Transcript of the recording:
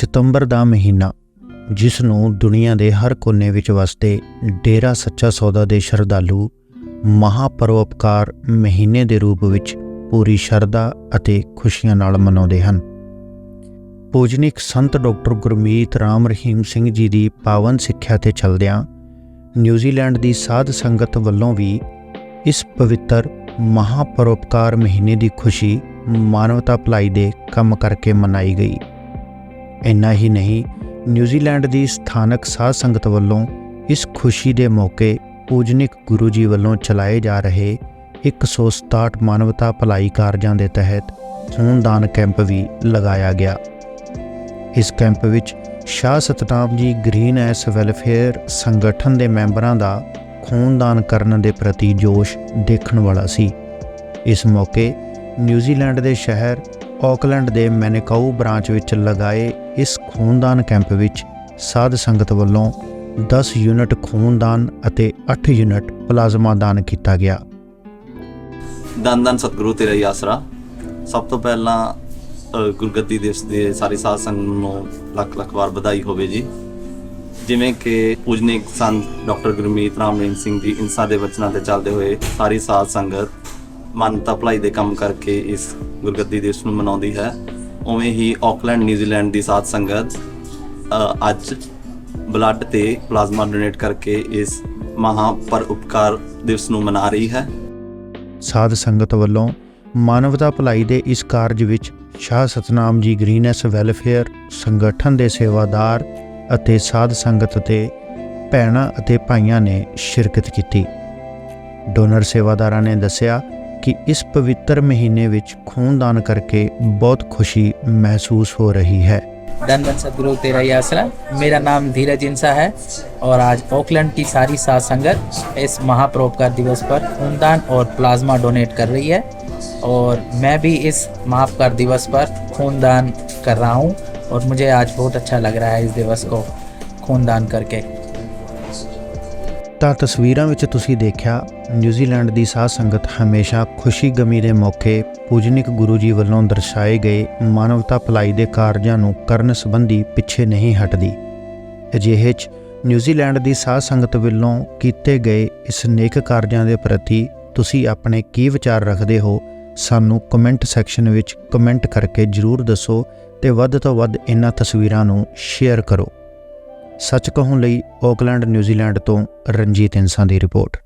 ਸਤੰਬਰ ਦਾ ਮਹੀਨਾ, ਜਿਸ ਨੂੰ ਦੁਨੀਆ ਦੇ ਹਰ ਕੋਨੇ ਵਿੱਚ ਵਸਦੇ ਡੇਰਾ ਸੱਚਾ ਸੌਦਾ ਦੇ ਸ਼ਰਧਾਲੂ ਮਹਾਪਰਉਪਕਾਰ ਮਹੀਨੇ ਦੇ ਰੂਪ ਵਿੱਚ ਪੂਰੀ ਸ਼ਰਧਾ ਅਤੇ ਖੁਸ਼ੀਆਂ ਨਾਲ ਮਨਾਉਂਦੇ ਹਨ। ਪੂਜਨਿਕ ਸੰਤ ਡਾਕਟਰ ਗੁਰਮੀਤ ਰਾਮ ਰਹੀਮ ਸਿੰਘ ਜੀ ਦੀ ਪਾਵਨ ਸਿੱਖਿਆ ਤੇ ਚੱਲਦਿਆਂ ਨਿਊਜ਼ੀਲੈਂਡ ਦੀ ਸਾਧ ਸੰਗਤ ਵੱਲੋਂ ਵੀ ਇਸ ਪਵਿੱਤਰ ਮਹਾਪਰਉਪਕਾਰ ਮਹੀਨੇ ਦੀ ਖੁਸ਼ੀ, ਮਾਨਵਤਾ ਭਲਾਈ ਦੇ ਕੰਮ ਕਰਕੇ ਮਨਾਈ ਗਈ। ਇੰਨਾ ਹੀ ਨਹੀਂ, ਨਿਊਜ਼ੀਲੈਂਡ ਦੀ ਸਥਾਨਕ ਸਾਧ ਸੰਗਤ ਵੱਲੋਂ ਇਸ ਖੁਸ਼ੀ ਦੇ ਮੌਕੇ ਪੂਜਨਿਕ ਗੁਰੂ ਜੀ ਵੱਲੋਂ ਚਲਾਏ ਜਾ ਰਹੇ 167 ਮਾਨਵਤਾ ਭਲਾਈ ਕਾਰਜਾਂ ਦੇ ਤਹਿਤ ਖੂਨਦਾਨ ਕੈਂਪ ਵੀ ਲਗਾਇਆ ਗਿਆ। ਇਸ ਕੈਂਪ ਵਿੱਚ ਸ਼ਾਹ ਸਤਨਾਮ ਜੀ ਗ੍ਰੀਨ ਐਸ ਵੈਲਫੇਅਰ ਸੰਗਠਨ ਦੇ ਮੈਂਬਰਾਂ ਦਾ ਖੂਨਦਾਨ ਕਰਨ ਦੇ ਪ੍ਰਤੀ ਜੋਸ਼ ਦੇਖਣ ਵਾਲਾ ਸੀ। ਇਸ ਮੌਕੇ ਨਿਊਜ਼ੀਲੈਂਡ ਦੇ ਸ਼ਹਿਰ ਆਕਲੈਂਡ ਦੇ ਮੈਨਕਾਊ ਬ੍ਰਾਂਚ ਵਿੱਚ ਲਗਾਏ ਇਸ ਖੂਨਦਾਨ ਕੈਂਪ ਵਿੱਚ ਸਾਧ ਸੰਗਤ ਵੱਲੋਂ 10 ਯੂਨਿਟ ਖੂਨਦਾਨ ਅਤੇ 8 ਯੂਨਿਟ ਪਲਾਜ਼ਮਾ ਦਾਨ ਕੀਤਾ ਗਿਆ। ਦਨ ਦਨ ਸਤਿਗੁਰੂ ਤੇਰਾ ਹੀ ਆਸਰਾ। ਸਭ ਤੋਂ ਪਹਿਲਾਂ ਅ, ਗੁਰਗੱਦੀ ਦਿਵਸ ਦੇ ਸਾਰੇ ਸਾਧ ਸੰਗਤ ਨੂੰ ਲੱਖ ਲੱਖ ਵਾਰ ਵਧਾਈ ਹੋਵੇ ਜੀ। ਜਿਵੇਂ ਕਿ ਪੂਜਨੀਕ ਸੰਤ ਡਾਕਟਰ ਗੁਰਮੀਤ ਰਾਮ ਰਹੀਮ ਸਿੰਘ ਜੀ ਇਨਸਾ ਦੇ ਵਚਨਾਂ ਤੇ ਚੱਲਦੇ ਹੋਏ ਸਾਰੀ ਸਾਧ ਸੰਗਤ ਮਾਨਵਤਾ ਭਲਾਈ ਦੇ ਕੰਮ ਕਰਕੇ ਇਸ ਗੁਰਗੱਦੀ ਦਿਵਸ ਨੂੰ ਮਨਾਉਂਦੀ ਹੈ। ਉਵੇਂ ਹੀ ਆਕਲੈਂਡ ਨਿਊਜ਼ੀਲੈਂਡ ਦੀ ਸਾਧ ਸੰਗਤ ਅੱਜ ਬਲੱਡ ਤੇ ਪਲਾਜ਼ਮਾ ਡੋਨੇਟ ਕਰਕੇ ਇਸ ਮਹਾ ਪਰ ਉਪਕਾਰ ਦਿਵਸ ਨੂੰ ਮਨਾ ਰਹੀ ਹੈ। ਸਾਧ ਸੰਗਤ ਵੱਲੋਂ ਮਾਨਵਤਾ ਭਲਾਈ ਦੇ ਇਸ ਕਾਰਜ ਵਿੱਚ ਸ਼ਾਹ ਸਤਨਾਮ ਜੀ ਗ੍ਰੀਨੈਸ ਵੈਲਫੇਅਰ ਸੰਗਠਨ ਦੇ ਸੇਵਾਦਾਰ ਅਤੇ ਸਾਧ ਸੰਗਤ ਤੇ ਭੈਣਾਂ ਅਤੇ ਭਾਈਆਂ ਨੇ ਸ਼ਿਰਕਤ ਕੀਤੀ। ਡੋਨਰ ਸੇਵਾਦਾਰਾਂ ਨੇ ਦੱਸਿਆ ਕਿ ਇਸ ਪਵਿੱਤਰ ਮਹੀਨੇ ਵਿੱਚ ਖੂਨਦਾਨ ਕਰਕੇ ਬਹੁਤ ਖੁਸ਼ੀ ਮਹਿਸੂਸ ਹੋ ਰਹੀ ਹੈ धन धन सदगुरु तेरा ही आसरा मेरा नाम धीरज इंसा है और आज ओकलैंड की सारी साध संगत इस महापरोपकार दिवस पर खूनदान और प्लाज्मा डोनेट कर रही है और मैं भी इस महापकार दिवस पर खूनदान कर रहा हूँ और मुझे आज बहुत अच्छा लग रहा है इस दिवस को खूनदान करके ਤਾਂ ਤਸਵੀਰਾਂ ਵਿੱਚ ਤੁਸੀਂ ਦੇਖਿਆ ਨਿਊਜ਼ੀਲੈਂਡ ਦੀ ਸਾਧ ਸੰਗਤ ਹਮੇਸ਼ਾ ਖੁਸ਼ੀ ਗਮੀ ਦੇ ਮੌਕੇ ਪੂਜਨਿਕ ਗੁਰੂ ਜੀ ਵੱਲੋਂ ਦਰਸਾਏ ਗਏ ਮਾਨਵਤਾ ਭਲਾਈ ਦੇ ਕਾਰਜਾਂ ਨੂੰ ਕਰਨ ਸੰਬੰਧੀ ਪਿੱਛੇ ਨਹੀਂ ਹਟਦੀ। ਅਜਿਹੇ 'ਚ ਨਿਊਜ਼ੀਲੈਂਡ ਦੀ ਸਾਧ ਸੰਗਤ ਵੱਲੋਂ ਕੀਤੇ ਗਏ ਇਸ ਨੇਕ ਕਾਰਜਾਂ ਦੇ ਪ੍ਰਤੀ ਤੁਸੀਂ ਆਪਣੇ ਕੀ ਵਿਚਾਰ ਰੱਖਦੇ ਹੋ? ਸਾਨੂੰ ਕਮੈਂਟ ਸੈਕਸ਼ਨ ਵਿੱਚ ਕਮੈਂਟ ਕਰਕੇ ਜਰੂਰ ਦੱਸੋ ਤੇ ਵੱਧ ਤੋਂ ਵੱਧ ਇਹਨਾਂ ਤਸਵੀਰਾਂ ਨੂੰ ਸ਼ੇਅਰ ਕਰੋ। ਸੱਚ ਕਹੂੰ ਲਈ ਆਕਲੈਂਡ ਨਿਊਜ਼ੀਲੈਂਡ ਤੋਂ ਰਣਜੀਤ ਇੰਸਾਂ ਦੀ ਰਿਪੋਰਟ।